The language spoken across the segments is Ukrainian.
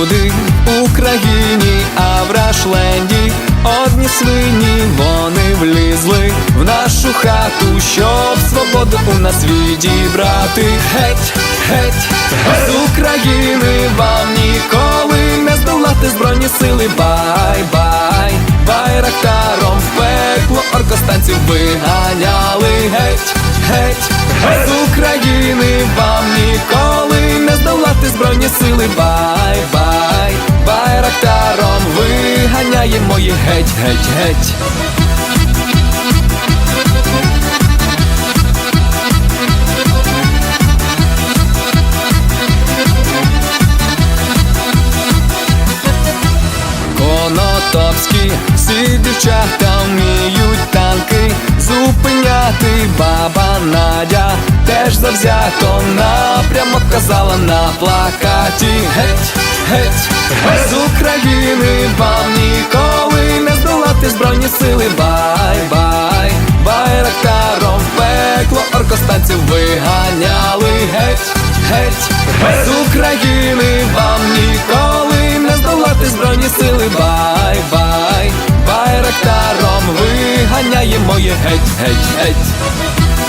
люди в Україні, а в Рашленді одні свині вони влізли в нашу хату, щоб свободу у нас відібрати. Геть, геть, з України вам ніколи не здолати збройні сили. Бай-бай, байрактаром в пекло оркостанців виганяли. Геть, геть, з України вам ніколи. не здолати Збройні сили бай. Геть, геть, геть. Конотопські, всі дівчата вміють танки зупиняти. Баба Надя теж завзято напрямок казала на плакаті. Геть, геть, геть. З України вам ніколи сили Бай, бай, байрактаром пекло оркостанців виганяли. Геть, геть, з України вам ніколи не здолати збройні сили. Бай, бай, байрактаром виганяємо є геть, геть, геть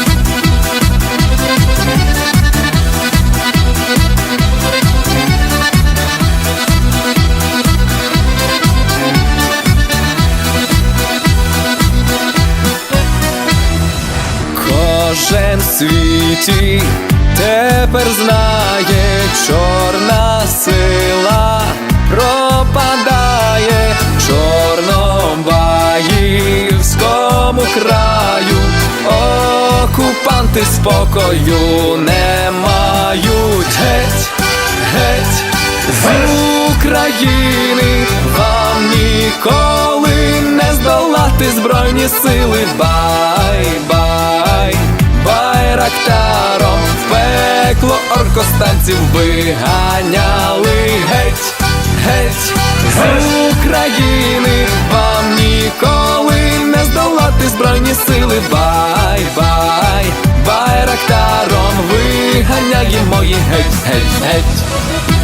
Кожен світі тепер знає, чорна сила пропадає в чорнобаївському краю. Окупанти спокою не мають геть, геть з України вам ніколи не здолати збройні сили. Пекло оркостанців виганяли геть, геть з України вам ніколи не здолати збройні сили. Бай, бай, байрактаром виганяємо їх геть, геть, геть.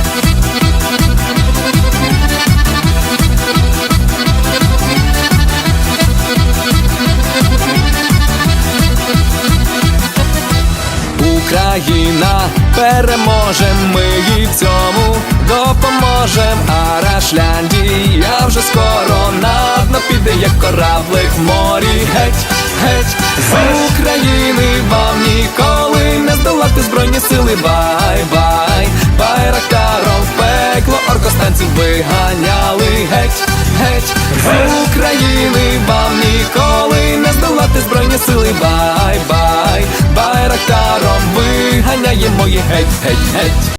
Україна переможе, ми їй цьому допоможем. А Рашляндія вже скоро на дно піде, як кораблик в морі. Геть, геть, з України вам ніколи не здолати збройні сили. Бай, бай, байрактаром в пекло оркостанців виганяли. Геть, геть, з України вам ніколи Бай, бай,